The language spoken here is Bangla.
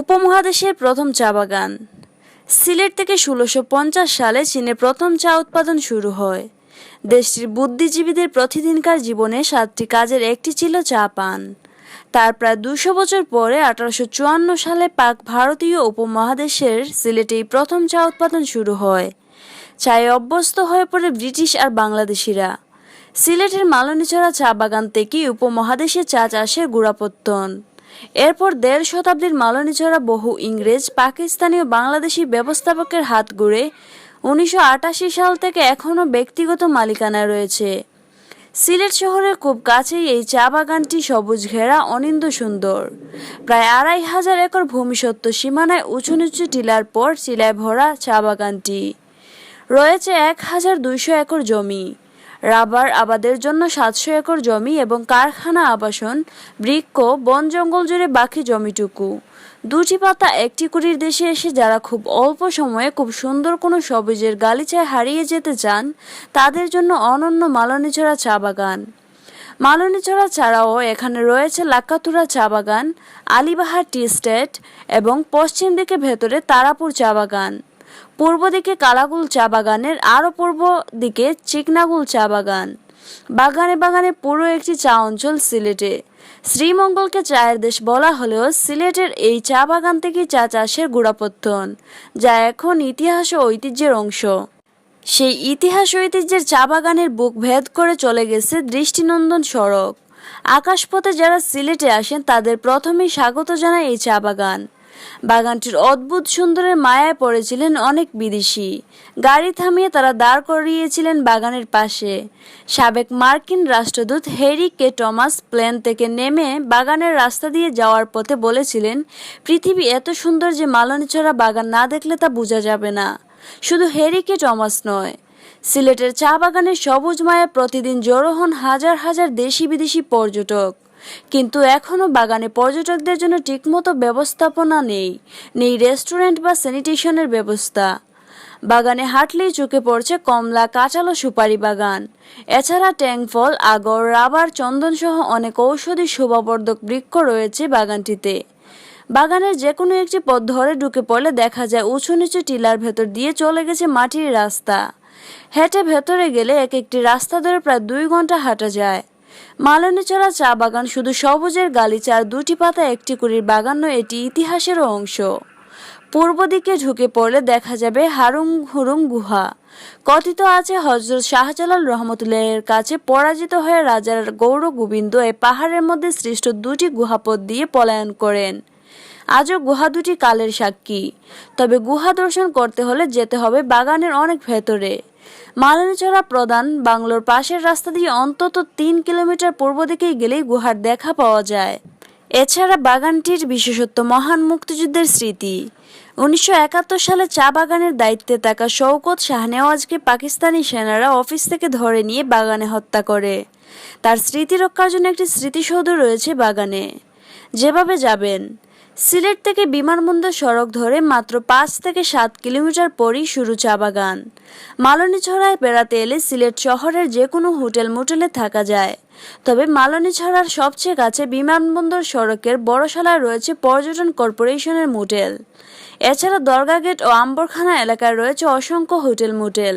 উপমহাদেশের প্রথম চা বাগান। সিলেট থেকে ষোলোশো সালে চীনে প্রথম চা উৎপাদন শুরু হয়। দেশটির বুদ্ধিজীবীদের প্রতিদিনকার জীবনে সাতটি কাজের একটি ছিল চা পান। তার প্রায় দুশো বছর পরে আঠারোশো চুয়ান্ন সালে পাক ভারতীয় উপমহাদেশের সিলেটেই প্রথম চা উৎপাদন শুরু হয়। চায়ে অভ্যস্ত হয়ে পড়ে ব্রিটিশ আর বাংলাদেশিরা। সিলেটের মালনীছড়া চা বাগান থেকেই উপমহাদেশে চা চাষের গোড়াপত্তন। এরপর দেড় শতাব্দীর মালনীছড়া বহু ইংরেজ, পাকিস্তানি ও বাংলাদেশি ব্যবস্থাপকের হাত ঘুরে উনিশশো সাল থেকে এখনও ব্যক্তিগত মালিকানায় রয়েছে। সিলেট শহরের খুব কাছেই এই চা বাগানটি সবুজ ঘেরা, অনিন্দ সুন্দর। প্রায় আড়াই হাজার একর ভূমিসত্ত্ব সীমানায় উঁচু নিচু টিলার পর চিলায় ভরা চা বাগানটি। রয়েছে এক হাজার দুইশো একর জমি। রাবার আবাদের জন্য সাতশো একর জমি এবং কারখানা আবাসন, বৃক্ষ, বন জঙ্গল জুড়ে বাকি জমিটুকু। দুটি পাতা একটি কুড়ির দেশে এসে যারা খুব অল্প সময়ে খুব সুন্দর কোনো সবুজের গালিচায় হারিয়ে যেতে চান, তাদের জন্য অনন্য মালনীছড়া চা বাগান। মালনীছড়া ছাড়াও এখানে রয়েছে লাক্কাতুরা চা বাগান, আলিবাহার টি স্টেট এবং পশ্চিম দিকে ভেতরে তারাপুর চা বাগান। পূর্ব দিকে কালাগুল চা বাগানের, আরও পূর্ব দিকে চিকনাগুল চা বাগান। বাগানে বাগানে পুরো একটি চা অঞ্চল সিলেটে। শ্রীমঙ্গলকে চায়ের দেশ বলা হলেও সিলেটের এই চা বাগান থেকে চা চাষের গোড়াপত্তন যা এখন ইতিহাস ও ঐতিহ্যের অংশ। সেই ইতিহাস ঐতিহ্যের চা বাগানের বুক ভেদ করে চলে গেছে দৃষ্টিনন্দন সড়ক। আকাশপথে যারা সিলেটে আসেন, তাদের প্রথমেই স্বাগত জানায় এই চা বাগান। বাগানটির অদ্ভুত সুন্দরের মায়ায় পড়েছিলেন অনেক বিদেশি। গাড়ি থামিয়ে তারা দাঁড় করিয়েছিলেন বাগানের পাশে। সাবেক মার্কিন রাষ্ট্রদূত হ্যারি কে টমাস প্লেন থেকে নেমে বাগানের রাস্তা দিয়ে যাওয়ার পথে বলেছিলেন, পৃথিবী এত সুন্দর যে মালনীছড়া বাগান না দেখলে তা বোঝা যাবে না। শুধু হ্যারি কে টমাস নয়। সিলেটের চা বাগানের সবুজ মায়া প্রতিদিন জড়ো হন হাজার হাজার দেশি বিদেশি পর্যটক। কিন্তু এখনও বাগানে পর্যটকদের জন্য ঠিকমতো ব্যবস্থাপনা নেই। নেই রেস্টুরেন্ট বা স্যানিটেশনের ব্যবস্থা। বাগানে হাঁটলেই চোখে পড়ছে কমলা কাঁচালো সুপারি বাগান। এছাড়া ট্যাংফল আগর, রাবার, চন্দন সহ অনেক ঔষধি শোভাবর্ধক বৃক্ষ রয়েছে বাগানটিতে। বাগানের যে কোনো একটি পথ ধরে ঢুকে পড়লে দেখা যায় উঁচু নিচু টিলার ভেতর দিয়ে চলে গেছে মাটির রাস্তা। হেঁটে ভেতরে গেলে এক একটি রাস্তা ধরে প্রায় দুই ঘণ্টা হাঁটা যায়। মালনীচড়া চা বাগান শুধু সবুজের গালিচার দুটি পাতা, একটি কুড়ির বাগান নয়, এটি ইতিহাসের অংশ। পূর্ব দিকে ঝুঁকে পড়লে দেখা যাবে হারুং হুরুং গুহা। কথিত আছে হজরত শাহজালাল রহমতুল্লাহের কাছে পরাজিত হয়ে রাজার গৌর গোবিন্দ এ পাহাড়ের মধ্যে সৃষ্ট দুটি গুহাপথ দিয়ে পলায়ন করেন। আজও গুহা দুটি কালের সাক্ষী। তবে গুহা দর্শন করতে হলে যেতে হবে বাগানের অনেক ভেতরে। মালানীছড়া প্রধান, বাংলোর পাশের রাস্তা দিয়ে অন্তত তিন কিলোমিটার পূর্ব দিকেই গেলেই গুহার দেখা পাওয়া যায়। এছাড়া বাগানটির বিশেষত্ব মহান মুক্তিযুদ্ধের স্মৃতি। উনিশশো একাত্তর সালে চা বাগানের দায়িত্বে থাকা শওকত শাহনেওয়াজকে পাকিস্তানি সেনারা অফিস থেকে ধরে নিয়ে বাগানে হত্যা করে। তার স্মৃতি রক্ষার জন্য একটি স্মৃতিসৌধ রয়েছে বাগানে। যেভাবে যাবেন সিলেট থেকে বিমানবন্দর সড়ক ধরে মাত্র পাঁচ থেকে সাত কিলোমিটার পরই শুরু চা বাগান। মালনীছড়ায় বেড়াতে এলে সিলেট শহরের যে কোনো হোটেল মোটেলে থাকা যায়। তবে মালনীছড়ার সবচেয়ে কাছে বিমানবন্দর সড়কের বড়শালায় রয়েছে পর্যটন কর্পোরেশনের মোটেল। এছাড়া দরগা গেট ও আম্বরখানা এলাকায় রয়েছে অসংখ্য হোটেল মোটেল।